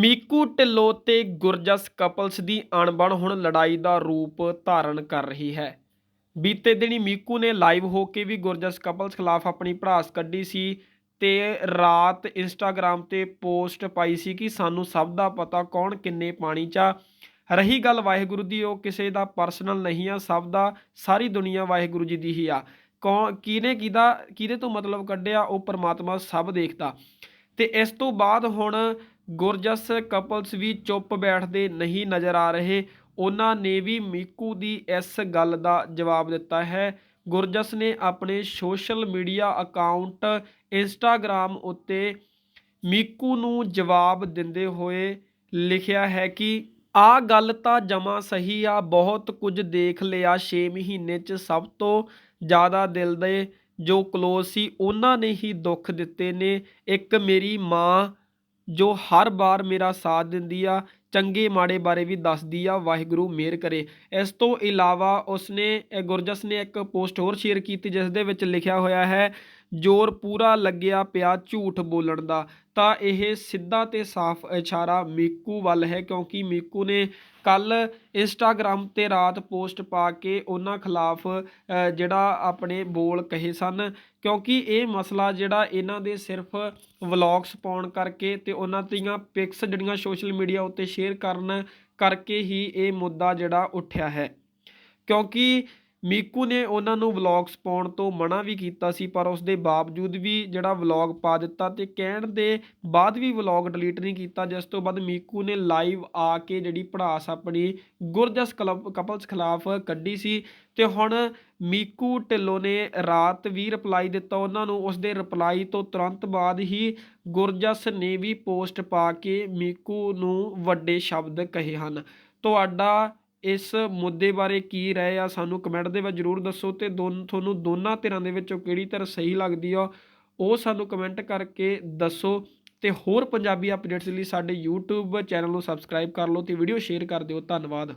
ਮੀਕੂ ਢਿੱਲੋਂ ਤੇ ਗੁਰਜਸ ਕਪਲਸ ਦੀ ਅਣਬਣ ਹੁਣ ਲੜਾਈ ਦਾ ਰੂਪ ਧਾਰਨ ਕਰ ਰਹੀ ਹੈ। ਬੀਤੇ ਦਿਨੀ ਮੀਕੂ ਨੇ ਲਾਈਵ ਹੋ ਕੇ ਵੀ ਗੁਰਜਸ ਕਪਲਸ ਖਿਲਾਫ ਆਪਣੀ ਭੜਾਸ ਕੱਢੀ ਸੀ ਤੇ ਰਾਤ ਇੰਸਟਾਗ੍ਰam ਤੇ ਪੋਸਟ ਪਾਈ ਸੀ ਕਿ ਸਾਨੂੰ ਸਭ ਦਾ ਪਤਾ ਕੌਣ ਕਿੰਨੇ ਪਾਣੀ 'ਚ ਆ। ਰਹੀ ਗੱਲ ਵਾਹਿਗੁਰੂ ਦੀ, ਉਹ ਕਿਸੇ ਦਾ ਪਰਸਨਲ ਨਹੀਂ ਆ, ਸਭ ਦਾ ਸਾਰੀ ਦੁਨੀਆ ਵਾਹਿਗੁਰੂ ਜੀ ਦੀ ਹੀ ਆ। ਕੌਣ, ਕਿਹਨੇ ਕਿਹਦਾ, ਕਿਹਦੇ ਤੋਂ ਮਤਲਬ ਕੱਢਿਆ, ਉਹ ਪਰਮਾਤਮਾ ਸਭ ਦੇਖਦਾ। ਤੇ ਇਸ ਤੋਂ ਬਾਅਦ ਹੁਣ ਗੁਰਜਸ ਕਪਲਸ ਵੀ ਚੁੱਪ ਬੈਠਦੇ ਨਹੀਂ ਨਜ਼ਰ ਆ ਰਹੇ। ਉਹਨਾਂ ਨੇ ਵੀ ਮੀਕੂ ਦੀ ਇਸ ਗੱਲ ਦਾ ਜਵਾਬ ਦਿੱਤਾ ਹੈ। ਗੁਰਜਸ ਨੇ ਆਪਣੇ ਸੋਸ਼ਲ ਮੀਡੀਆ ਅਕਾਊਂਟ ਇੰਸਟਾਗ੍ਰam ਉੱਤੇ ਮੀਕੂ ਨੂੰ ਜਵਾਬ ਦਿੰਦੇ ਹੋਏ ਲਿਖਿਆ ਹੈ ਕਿ, ਆ ਗੱਲ ਤਾਂ ਜਮਾ ਸਹੀ ਆ, ਬਹੁਤ ਕੁਝ ਦੇਖ ਲਿਆ 6 ਮਹੀਨੇ ਚ ਸਭ ਤੋਂ ਜ਼ਿਆਦਾ ਦਿਲ ਦੇ ਜੋ ਕਲੋਜ਼ ਸੀ, ਉਹਨਾਂ ਨੇ ਹੀ ਦੁੱਖ ਦਿੱਤੇ ਨੇ। ਇੱਕ ਮੇਰੀ ਮਾਂ ਜੋ ਹਰ ਵਾਰ ਮੇਰਾ ਸਾਥ ਦਿੰਦੀ ਆ, ਚੰਗੇ ਮਾੜੇ ਬਾਰੇ ਵੀ ਦੱਸਦੀ ਆ, ਵਾਹਿਗੁਰੂ ਮਿਹਰ ਕਰੇ। ਇਸ ਤੋਂ ਇਲਾਵਾ ਉਸਨੇ, ਇਹ ਗੁਰਜਸ ਨੇ ਇੱਕ ਪੋਸਟ ਹੋਰ ਸ਼ੇਅਰ ਕੀਤੀ, ਜਿਸ ਦੇ ਵਿੱਚ ਲਿਖਿਆ ਹੋਇਆ ਹੈ ਜ਼ੋਰ ਪੂਰਾ ਲੱਗਿਆ ਪਿਆ ਝੂਠ ਬੋਲਣ ਦਾ। ਤਾਂ ਇਹ ਸਿੱਧਾ ਤੇ ਸਾਫ਼ ਇਸ਼ਾਰਾ ਮੀਕੂ ਵੱਲ ਹੈ ਕਿਉਂਕਿ ਮੀਕੂ ਨੇ ਕੱਲ ਇੰਸਟਾਗ੍ਰam ਤੇ ਰਾਤ ਪੋਸਟ ਪਾ ਕੇ ਉਹਨਾਂ ਖਿਲਾਫ ਜਿਹੜਾ ਆਪਣੇ ਬੋਲ ਕਹੇ ਸਨ। ਕਿਉਂਕਿ ਇਹ ਮਸਲਾ ਜਿਹੜਾ ਇਹਨਾਂ ਦੇ ਸਿਰਫ ਵਲੌਗਸ ਪਾਉਣ ਕਰਕੇ ਤੇ ਉਹਨਾਂ ਦੀਆਂ ਪਿਕਸ ਜਿਹੜੀਆਂ ਸੋਸ਼ਲ ਮੀਡੀਆ ਉੱਤੇ ਸ਼ੇਅਰ ਕਰਨ ਕਰਕੇ ਹੀ ਇਹ ਮੁੱਦਾ ਜਿਹੜਾ ਉੱਠਿਆ ਹੈ। ਕਿਉਂਕਿ ਮੀਕੂ ਨੇ ਉਹਨਾਂ ਨੂੰ ਵਲੌਗਸ ਪਾਉਣ ਤੋਂ ਮਨਾ ਵੀ ਕੀਤਾ ਸੀ, ਪਰ ਉਸ ਦੇ ਬਾਵਜੂਦ ਵੀ ਜਿਹੜਾ ਵਲੌਗ ਪਾ ਦਿੱਤਾ ਤੇ ਕਹਿਣ ਦੇ ਬਾਅਦ ਵੀ ਵਲੌਗ ਡਿਲੀਟ ਨਹੀਂ ਕੀਤਾ, ਜਿਸ ਤੋਂ ਬਾਅਦ ਮੀਕੂ ਨੇ ਲਾਈਵ ਆ ਕੇ ਜਿਹੜੀ ਪੜਾਸ ਆਪਣੀ ਗੁਰਜਸ ਕਲਬ, ਕਪਲਸ ਖਿਲਾਫ ਕੱਢੀ ਸੀ ਤੇ ਹੁਣ ਮੀਕੂ ਢਿੱਲੋਂ ਨੇ ਰਾਤ ਵੀ ਰਿਪਲਾਈ ਦਿੱਤਾ ਉਹਨਾਂ ਨੂੰ ਉਸ ਦੇ ਰਿਪਲਾਈ ਤੋਂ ਤੁਰੰਤ ਬਾਅਦ ਹੀ ਗੁਰਜਸ ਨੇ ਵੀ ਪੋਸਟ ਪਾ ਕੇ ਮੀਕੂ ਨੂੰ ਵੱਡੇ ਸ਼ਬਦ ਕਹੇ ਹਨ। ਤੁਹਾਡਾ ਇਸ ਮੁੱਦੇ ਬਾਰੇ ਕੀ ਰਾਏ ਆ ਸਾਨੂੰ ਕਮੈਂਟ ਦੇ ਵਿੱਚ ਜਰੂਰ ਦੱਸੋ ਤੇ ਦੋਨ, ਤੁਹਾਨੂੰ ਦੋਨਾਂ ਧਿਰਾਂ ਦੇ ਵਿੱਚੋਂ ਕਿਹੜੀ ਧਿਰ ਸਹੀ ਲੱਗਦੀ ਆ, ਉਹ ਸਾਨੂੰ ਕਮੈਂਟ ਕਰਕੇ ਦੱਸੋ ਤੇ ਹੋਰ ਪੰਜਾਬੀ ਅਪਡੇਟਸ ਲਈ ਸਾਡੇ YouTube ਚੈਨਲ ਨੂੰ ਸਬਸਕ੍ਰਾਈਬ ਕਰ ਲਓ ਤੇ ਵੀਡੀਓ ਸ਼ੇਅਰ ਕਰ ਦਿਓ। ਧੰਨਵਾਦ।